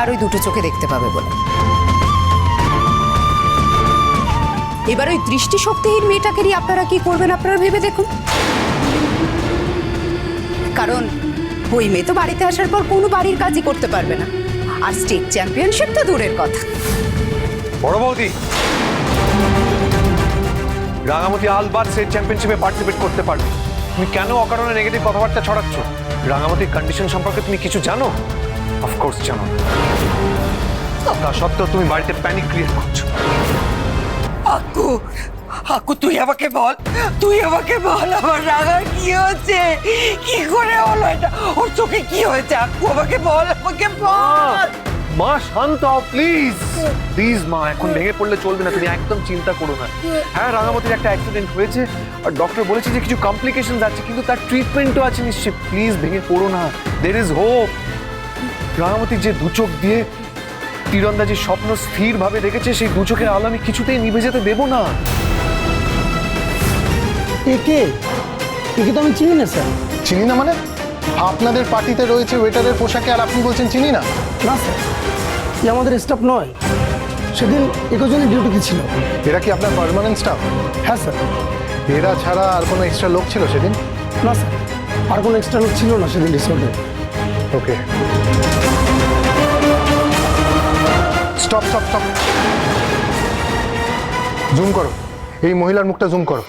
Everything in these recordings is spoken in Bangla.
আর ওই দুটো চোখে দেখতে পাবে বলে। এবার ওই দৃষ্টিশক্তিহীন মেয়েটাকে নিয়ে আপনারা কি করবেন আপনারা ভেবে দেখুন। কারণ ওই মেয়ে তো বাড়িতে আসার পর কোনো বাড়ির কাজই করতে পারবে না। আর স্টেট চ্যাম্পিয়নশিপ তো দূরের কথা। বড় বৌদি। রাঙামতি আলবার স্টেট চ্যাম্পিয়নশিপে পার্টিসিপেট করতে পারবে। তুমি কেন অকারণে নেগেটিভ কথাবার্তা ছড়াচ্ছ? রাঙামতির কন্ডিশন সম্পর্কে তুমি কিছু জানো? অফকোর্স জানো। তা সত্ত্বেও তুমি বাড়িতে প্যানিক ক্রিয়েট করছ। আকু আকু তুই আমাকে বল তুই আমাকে বল আমার রাগার কি হচ্ছে? কি করে হলো এটা? ওর চোখে কি হয়েছে? আকু আমাকে বল আমাকে বল। মা শান্ত হও প্লিজ প্লিজ মা এখন ভেঙে পড়লে চলবে না তুমি একদম চিন্তা করো না। হ্যাঁ রাঙামতির একটা অ্যাক্সিডেন্ট হয়েছে আর ডক্টর বলেছে যে কিছু কমপ্লিকেশন আছে কিন্তু তার ট্রিটমেন্টও আছে নিশ্চয়ই। প্লিজ ভেঙে পড়ো না। দের ইজ হোপ রাঙামতির যে দু চোখ দিয়ে তীরন্দাজির স্বপ্ন স্থিরভাবে দেখেছে সেই দু চোখের আলো আমি কিছুতেই নিভে যেতে দেবো না। একে একে তো আমি চিনি না স্যার। চিনি না মানে? আপনাদের পার্টিতে রয়েছে ওয়েটারের পোশাকে আর আপনি বলছেন চিনি না? না স্যার। এ আমাদের স্টাফ নয়। সেদিন একজনই ডিউটিতে ছিল। এরা কি আপনার পার্মানেন্ট স্টাফ হ্যাঁ স্যার। এরা ছাড়া আর কোনো এক্সট্রা লোক ছিল সেদিন? না স্যার। আর কোনো এক্সট্রা লোক ছিল না সেদিন রিসোর্টে okay stop stop stop zoom করো। এই মহিলার মুখটা জুম করো।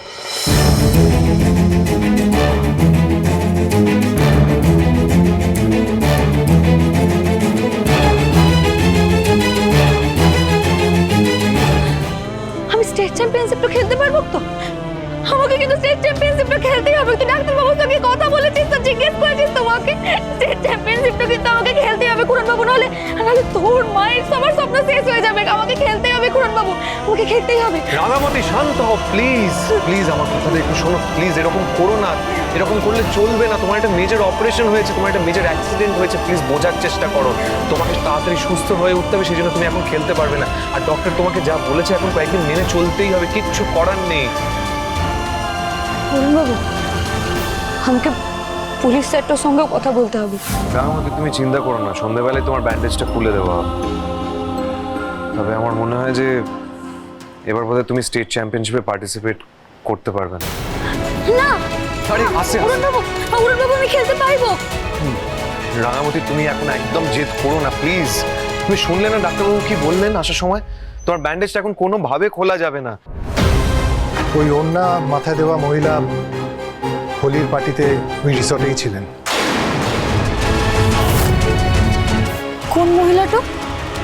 আমি স্টেট চ্যাম্পিয়নশিপটা খেলতে পারব তো? আমাকে কিন্তু স্টেট চ্যাম্পিয়নশিপটা খেলতেই হবে। তুই ডাক্তার বাবুর সঙ্গে কথা বলেছিস তো, জিজ্ঞেস করেছিস তোমাকে? স্টেট বাবু নাহলে নাহলে তোর মায়ের সবার স্বপ্ন শেষ হয়ে যাবে। আমাকে খেলতেই হবে কুরন বাবু আমাকে খেলতেই হবে। রাঙামতি শান্ত হও প্লিজ প্লিজ আমার কথাটা একটু শোনো। প্লিজ এরকম করো না। এরকম করলে চলবে না। তোমার একটা মেজর অপারেশন হয়েছে তোমার একটা মেজর অ্যাক্সিডেন্ট হয়েছে। প্লিজ বোঝার চেষ্টা করো। তোমাকে তাড়াতাড়ি সুস্থ হয়ে উঠতে হবে সেই জন্য তুমি এখন খেলতে পারবে না। আর ডক্টর তোমাকে যা বলেছে এখন কয়েকদিন মেনে চলতেই হবে কিচ্ছু করার নেই। কুরন বাবু আমাকে পুলিশ স্যারটার সঙ্গেও কথা বলতে হবে। রাঙামতি তুমি চিন্তা করো না। সন্ধ্যাবেলায় তোমার ব্যান্ডেজটা খুলে দেওয়া হবে। তবে আমার মনে হয় যে এবার বোধহয় তুমি স্টেট চ্যাম্পিয়নশিপে পার্টিসিপেট করতে পারবে না। না! আরে আসে বাবু কুরন বাবু আমি খেলতে পারব। রাঙামতি তুমি এখন একদম জেদ করো না প্লিজ তুমি শুনলে না ডাক্তারবাবু কি বললেন আসার সময়? তোমার ব্যান্ডেজটা এখন কোনোভাবে খোলা যাবে না। ওই অন্যা মাথায় দেওয়া মহিলা হোলির পার্টিতে ওই রিসর্টেই ছিলেন। কোন মহিলাটা?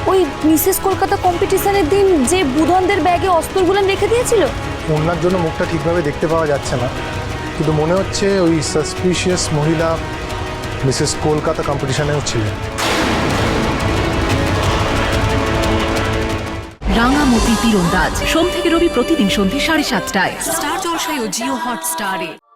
ওই মিসেস কলকাতা কম্পিটিশনের দিন যে বুধনদের ব্যাগে অস্ত্রগুলো রেখে দিয়েছিল? অন্যার জন্য মুখটা ঠিকভাবে দেখতে পাওয়া যাচ্ছে না। কিন্তু মনে হচ্ছে ওই সাসপিশিয়াস মহিলা মিসেস কলকাতা কম্পিটিশনেও ছিলেন। রাঙামতি তীরন্দাজ। সোম থেকে রবি প্রতিদিন সন্ধ্যে সাড়ে সাতটায়। স্টার জলসায় ও জিও হটস্টারে।